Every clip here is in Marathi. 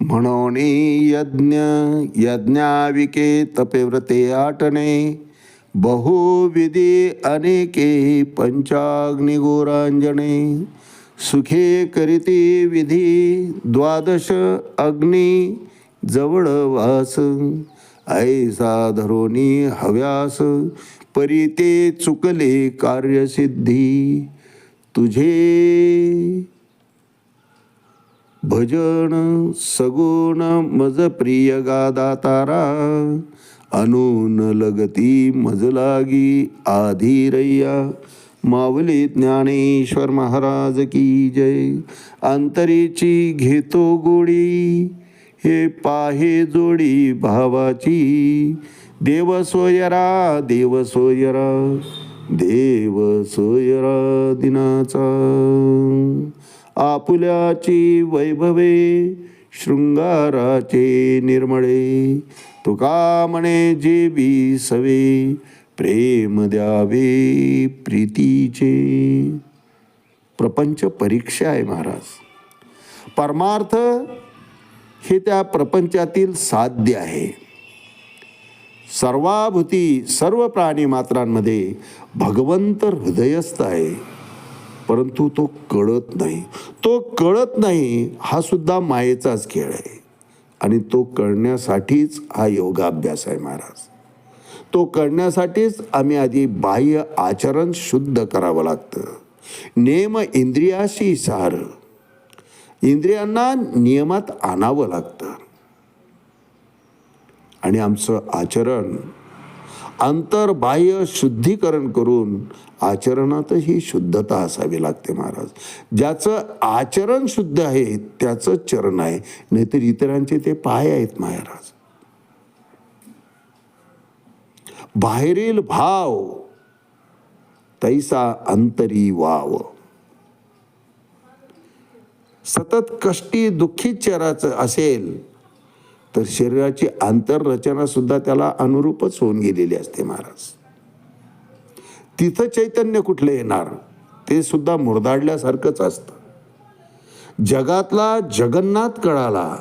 म्हणून यज्ञ यज्ञाविके तपेव्रते आटणे बहुविधी अनेके पंचाग्निगोरांजने सुखे करीती विधी द्वादश अग्नी जवळ वास ऐसा धरोनी हव्यास परी ते चुकले कार्यसिद्धी तुझे भजन सगुण मज प्रिय गादा तारा अनून लगती मज लागी आधीरय्या मावली ज्ञानेश्वर महाराज की जय. अंतरीची घेतो गोडी हे पाहे जोडी भावाची. देव सोयरा देव सोयरा देव सोयरा दिनाचा. आपुल्याची वैभवे शृंगाराचे निर्मळे. तुका म्हणे जे बी सवे प्रेम द्यावे प्रीतीचे. प्रपंच परीक्षा आहे महाराज. परमार्थ हे त्या प्रपंचातील साध्य आहे. सर्वाभूती सर्व प्राणी मात्रांमध्ये भगवंत हृदयस्थ आहे. परंतु तो कळत नाही. तो कळत नाही हा सुद्धा मायेचाच खेळ आहे. आणि तो कळण्यासाठीच हा योगाभ्यास आहे महाराज. तो कळण्यासाठीच आम्ही आधी बाह्य आचरण शुद्ध करावं लागतं. नेम इंद्रियाशी सार. इंद्रियांना नियमात आणावं लागतं. आणि आमचं आचरण अंतर्बाह्य शुद्धीकरण करून आचरणातही शुद्धता असावी लागते महाराज. ज्याचं आचरण शुद्ध आहे त्याचं चरण आहे. नाहीतर इतरांचे ते पाय आहेत महाराज. बाहेरील भाव तैसा अंतरी वाव. सतत कष्टी दुःखी चराचं असेल तर शरीराची आंतररचना सुद्धा त्याला अनुरूपच होऊन गेलेली असते महाराज. तिथं चैतन्य कुठलं येणार? ते सुद्धा मुरदाडल्यासारखंच असतं. जगातला जगन्नाथ कळाला.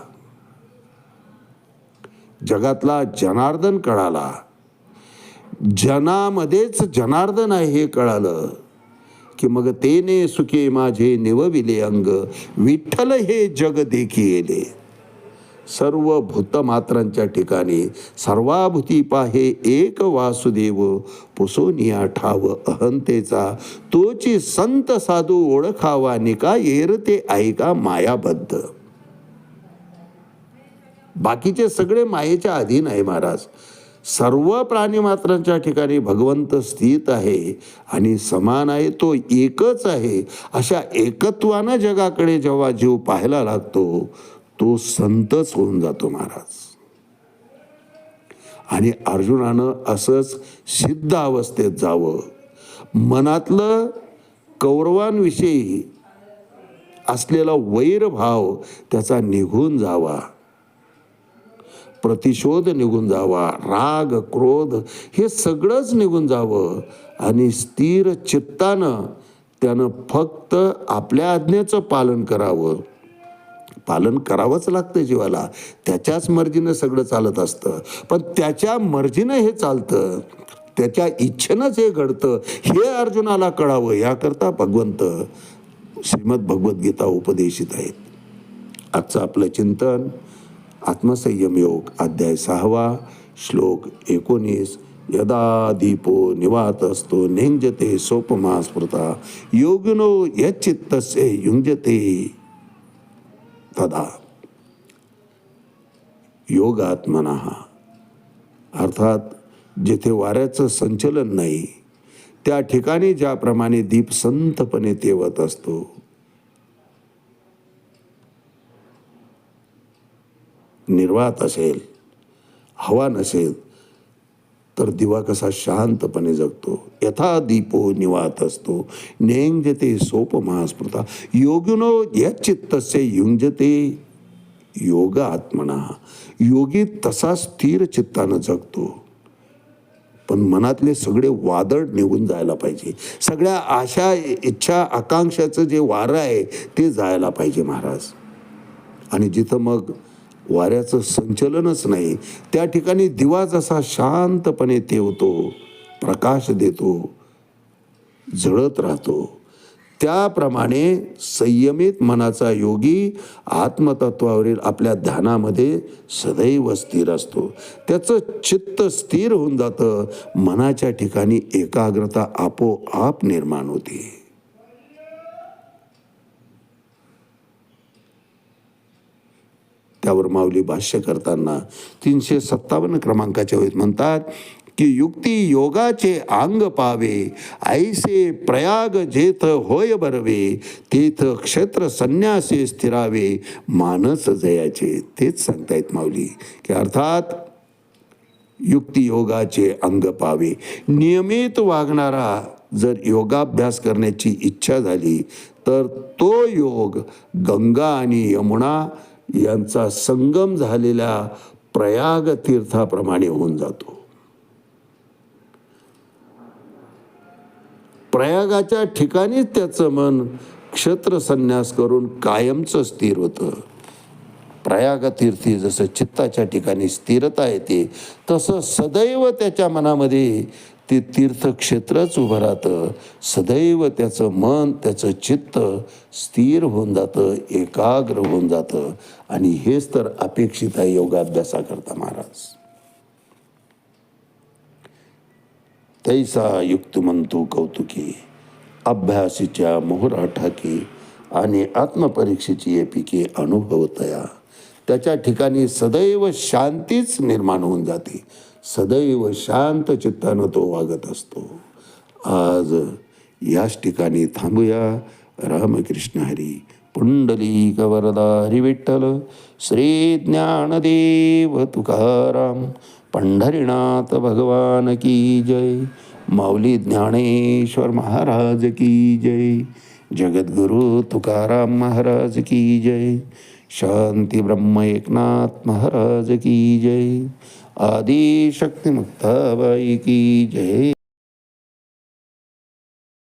जगातला जनार्दन कळाला. जनामध्येच जनार्दन आहे हे कळालं. की मग तेने सुखे माझे निवविले अंग. विठ्ठल हे जग देखी येले सर्व भूतमात्रांच्या ठिकाणी सर्वाभूती पाहे एक वासुदेव पुसोनिया ठाव अहंतेचा तोची संत साधू ओळखावा निका येरते ऐका मायाबद्ध. बाकीचे सगळे मायेच्या अधीन आहे महाराज. सर्व प्राणीमात्रांच्या ठिकाणी भगवंत स्थित आहे आणि समान आहे तो एकच आहे. अशा एकत्वानं जगाकडे जेव्हा जीव पाहायला लागतो तो संतच होऊन जातो महाराज. आणि अर्जुनानं असंच सिद्ध अवस्थेत जावं. मनातलं कौरवांविषयी असलेला वैरभाव त्याचा निघून जावा. प्रतिशोध निघून जावा राग क्रोध हे सगळंच निघून जावं. आणि स्थिर चित्तानं त्यानं फक्त आपल्या आज्ञेचं पालन करावं. पालन करावंच लागतं जीवाला. त्याच्याच मर्जीनं सगळं चालत असतं. पण त्याच्या मर्जीनं हे चालतं. त्याच्या इच्छेनंच हे घडतं. हे अर्जुनाला कळावं याकरता भगवंत श्रीमद भगवद्गीता उपदेशित आहेत. आजचं आपलं चिंतन आत्मसंयम योग अध्याय सहावा श्लोक एकोणीस यदा दीपो निवात असतो नेंजते सोपमा स्मृता योगिनो यच्चित्तस्य युंजते तदा योगात्मना अर्थात जिथे वाऱ्याचं संचलन नाही त्या ठिकाणी ज्याप्रमाणे दीप संतपणे तेवत असतो निर्वात असेल हवा नसेल तर दिवा कसा शांतपणे जगतो यथा दीपो निवात असतो नेंगते सोप महास्मृता योगिनो यच्चित्तस्य युंजते योग आत्मना योगी तसा स्थिर चित्तानं जगतो. पण मनातले सगळे वादळ निघून जायला पाहिजे. सगळ्या आशा इच्छा आकांक्षाचं जे वारं आहे ते जायला पाहिजे महाराज. आणि जिथं मग वाऱ्याचं संचलनच नाही. त्या ठिकाणी दिवा जसा शांतपणे तेवतो प्रकाश देतो जळत राहतो. त्याप्रमाणे संयमित मनाचा योगी आत्मतत्वावरील आपल्या ध्यानामध्ये सदैव स्थिर असतो. त्याचं चित्त स्थिर होऊन जातं. मनाच्या ठिकाणी एकाग्रता आपोआप निर्माण होते. त्यावर माऊली भाष्य करताना तीनशे सत्तावन्न क्रमांकाच्या होत म्हणतात की युक्ती योगाचे अंग पावे ऐसे प्रयाग जेथ होय बरवे तेथ क्षेत्र संन्यासे स्थिरावे मानस जयाचे. तेच सांगतायत माऊली. की अर्थात युक्ती योगाचे अंग पावे. नियमित वागणारा जर योगाभ्यास करण्याची इच्छा झाली तर तो योग गंगा आणि यमुना यांचा संगम झालेल्या प्रयाग तीर्थाप्रमाणे होऊन जातो. प्रयागाच्या ठिकाणीच त्याचं मन क्षत्र संन्यास करून कायमचं स्थिर होतं. प्रयागतीर्थी जसं चित्ताच्या ठिकाणी स्थिरता येते तसं सदैव त्याच्या मनामध्ये ते तीर्थक्षेत्रच उभं राहतं. सदैव त्याचं मन त्याचं चित्त स्थिर होऊन जातं एकाग्र होऊन जातं. आणि हेच तर अपेक्षित आहे योगाभ्यासाकरता महाराज. तैसा युक्तमंतू कौतुकी अभ्यासीच्या मोहराठाकी आणि आत्मपरीक्षेची एपिके अनुभवतया. त्याच्या ठिकाणी सदैव शांतीच निर्माण होऊन जाते. सदैव शांत चित्तानं तो वागत असतो. आज याच ठिकाणी थांबूया. रामकृष्ण हरी पुंडलीक वरदा हरी विठ्ठल श्री ज्ञानदेव तुकाराम पंढरीनाथ भगवान की जय माऊली ज्ञानेश्वर महाराज की जय जगद्गुरु तुकाराम महाराज की जय शांती ब्रह्म एकनाथ महाराज की जय आदि शक्ती की जय.